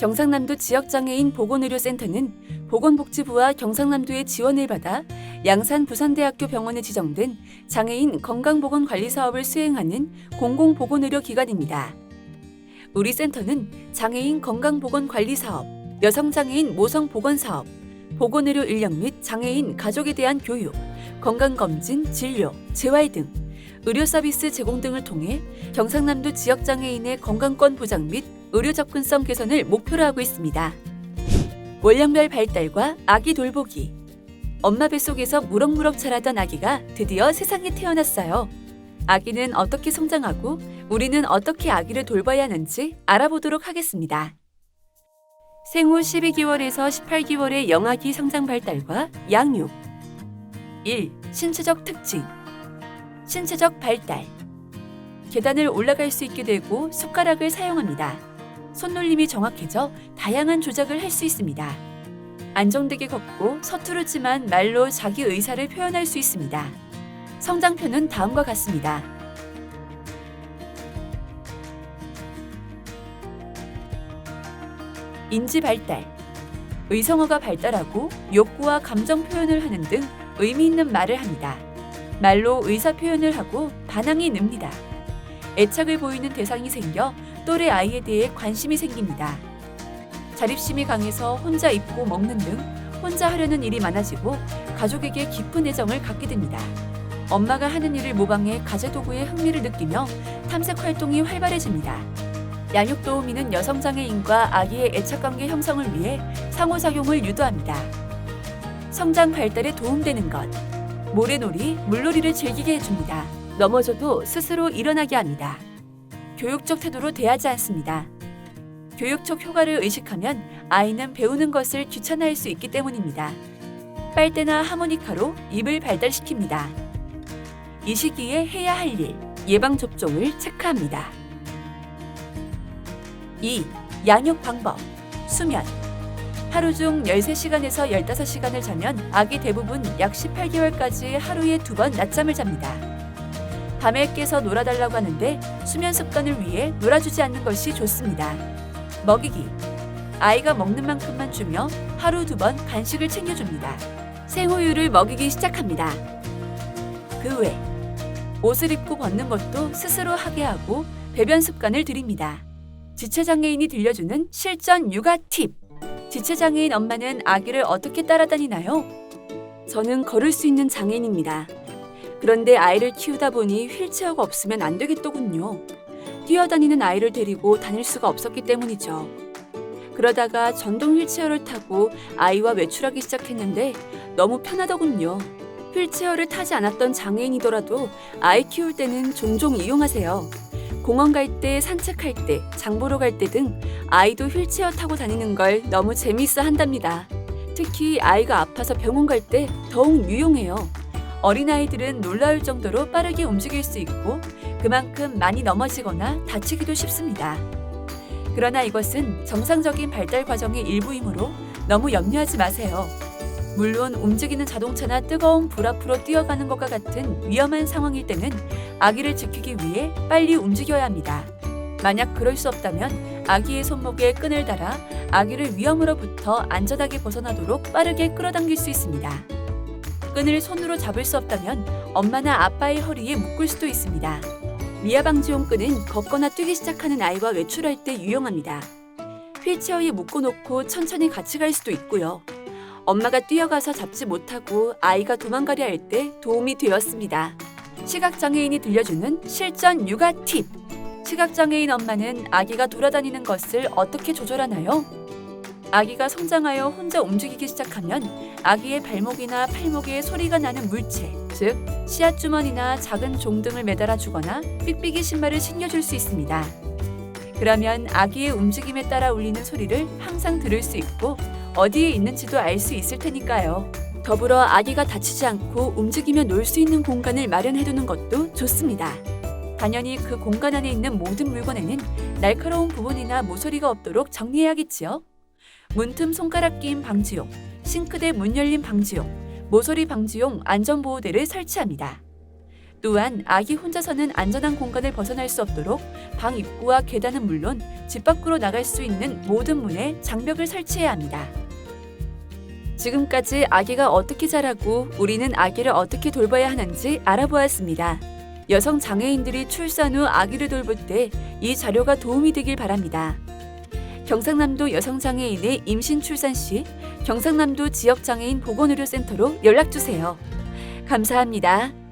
경상남도 지역장애인 보건의료센터는 보건복지부와 경상남도의 지원을 받아 양산 부산대학교 병원에 지정된 장애인 건강보건관리 사업을 수행하는 공공보건의료 기관입니다. 우리 센터는 장애인 건강보건관리 사업, 여성장애인 모성보건 사업, 보건의료 인력 및 장애인 가족에 대한 교육, 건강검진, 진료, 재활 등 의료 서비스 제공 등을 통해 경상남도 지역 장애인의 건강권 보장 및 의료 접근성 개선을 목표로 하고 있습니다. 원령별 발달과 아기 돌보기. 엄마 뱃속에서 무럭무럭 자라던 아기가 드디어 세상에 태어났어요. 아기는 어떻게 성장하고 우리는 어떻게 아기를 돌봐야 하는지 알아보도록 하겠습니다. 생후 12개월에서 18개월의 영아기 성장 발달과 양육. 1. 신체적 특징. 신체적 발달. 계단을 올라갈 수 있게 되고 숟가락을 사용합니다. 손놀림이 정확해져 다양한 조작을 할 수 있습니다. 안정되게 걷고 서투르지만 말로 자기 의사를 표현할 수 있습니다. 성장표는 다음과 같습니다. 인지 발달. 의성어가 발달하고 욕구와 감정 표현을 하는 등 의미 있는 말을 합니다. 말로 의사 표현을 하고 반항이 늡니다. 애착을 보이는 대상이 생겨 또래 아이에 대해 관심이 생깁니다. 자립심이 강해서 혼자 입고 먹는 등 혼자 하려는 일이 많아지고 가족에게 깊은 애정을 갖게 됩니다. 엄마가 하는 일을 모방해 가재 도구에 흥미를 느끼며 탐색 활동이 활발해집니다. 양육 도우미는 여성 장애인과 아기의 애착 관계 형성을 위해 상호작용을 유도합니다. 성장 발달에 도움되는 것. 모래놀이, 물놀이를 즐기게 해줍니다. 넘어져도 스스로 일어나게 합니다. 교육적 태도로 대하지 않습니다. 교육적 효과를 의식하면 아이는 배우는 것을 귀찮아할 수 있기 때문입니다. 빨대나 하모니카로 입을 발달시킵니다. 이 시기에 해야 할 일, 예방접종을 체크합니다. 2. 양육 방법. 수면. 하루 중 13시간에서 15시간을 자면 아기 대부분 약 18개월까지 하루에 두 번 낮잠을 잡니다. 밤에 깨서 놀아달라고 하는데 수면 습관을 위해 놀아주지 않는 것이 좋습니다. 먹이기. 아이가 먹는 만큼만 주며 하루 두 번 간식을 챙겨줍니다. 생우유를 먹이기 시작합니다. 그 외, 옷을 입고 벗는 것도 스스로 하게 하고 배변 습관을 들입니다. 지체장애인이 들려주는 실전 육아 팁. 지체장애인 엄마는 아기를 어떻게 따라다니나요? 저는 걸을 수 있는 장애인입니다. 그런데 아이를 키우다 보니 휠체어가 없으면 안 되겠더군요. 뛰어다니는 아이를 데리고 다닐 수가 없었기 때문이죠. 그러다가 전동 휠체어를 타고 아이와 외출하기 시작했는데 너무 편하더군요. 휠체어를 타지 않았던 장애인이더라도 아이 키울 때는 종종 이용하세요. 공원 갈 때, 산책할 때, 장 보러 갈 때 등 아이도 휠체어 타고 다니는 걸 너무 재미있어 한답니다. 특히 아이가 아파서 병원 갈 때 더욱 유용해요. 어린아이들은 놀라울 정도로 빠르게 움직일 수 있고 그만큼 많이 넘어지거나 다치기도 쉽습니다. 그러나 이것은 정상적인 발달 과정의 일부이므로 너무 염려하지 마세요. 물론 움직이는 자동차나 뜨거운 불 앞으로 뛰어가는 것과 같은 위험한 상황일 때는 아기를 지키기 위해 빨리 움직여야 합니다. 만약 그럴 수 없다면 아기의 손목에 끈을 달아 아기를 위험으로부터 안전하게 벗어나도록 빠르게 끌어당길 수 있습니다. 끈을 손으로 잡을 수 없다면 엄마나 아빠의 허리에 묶을 수도 있습니다. 미아 방지용 끈은 걷거나 뛰기 시작하는 아이와 외출할 때 유용합니다. 휠체어에 묶어놓고 천천히 같이 갈 수도 있고요. 엄마가 뛰어가서 잡지 못하고 아이가 도망가려 할 때 도움이 되었습니다. 시각장애인이 들려주는 실전 육아 팁. 시각장애인 엄마는 아기가 돌아다니는 것을 어떻게 조절하나요? 아기가 성장하여 혼자 움직이기 시작하면 아기의 발목이나 팔목에 소리가 나는 물체, 즉 씨앗 주머니나 작은 종 등을 매달아 주거나 삑삑이 신발을 신겨줄 수 있습니다. 그러면 아기의 움직임에 따라 울리는 소리를 항상 들을 수 있고 어디에 있는지도 알 수 있을 테니까요. 더불어 아기가 다치지 않고 움직이며 놀 수 있는 공간을 마련해두는 것도 좋습니다. 당연히 그 공간 안에 있는 모든 물건에는 날카로운 부분이나 모서리가 없도록 정리해야겠지요. 문틈 손가락 끼임 방지용, 싱크대 문 열림 방지용, 모서리 방지용 안전보호대를 설치합니다. 또한 아기 혼자서는 안전한 공간을 벗어날 수 없도록 방 입구와 계단은 물론 집 밖으로 나갈 수 있는 모든 문에 장벽을 설치해야 합니다. 지금까지 아기가 어떻게 자라고 우리는 아기를 어떻게 돌봐야 하는지 알아보았습니다. 여성 장애인들이 출산 후 아기를 돌볼 때 이 자료가 도움이 되길 바랍니다. 경상남도 여성 장애인의 임신 출산 시 경상남도 지역 장애인 보건의료센터로 연락 주세요. 감사합니다.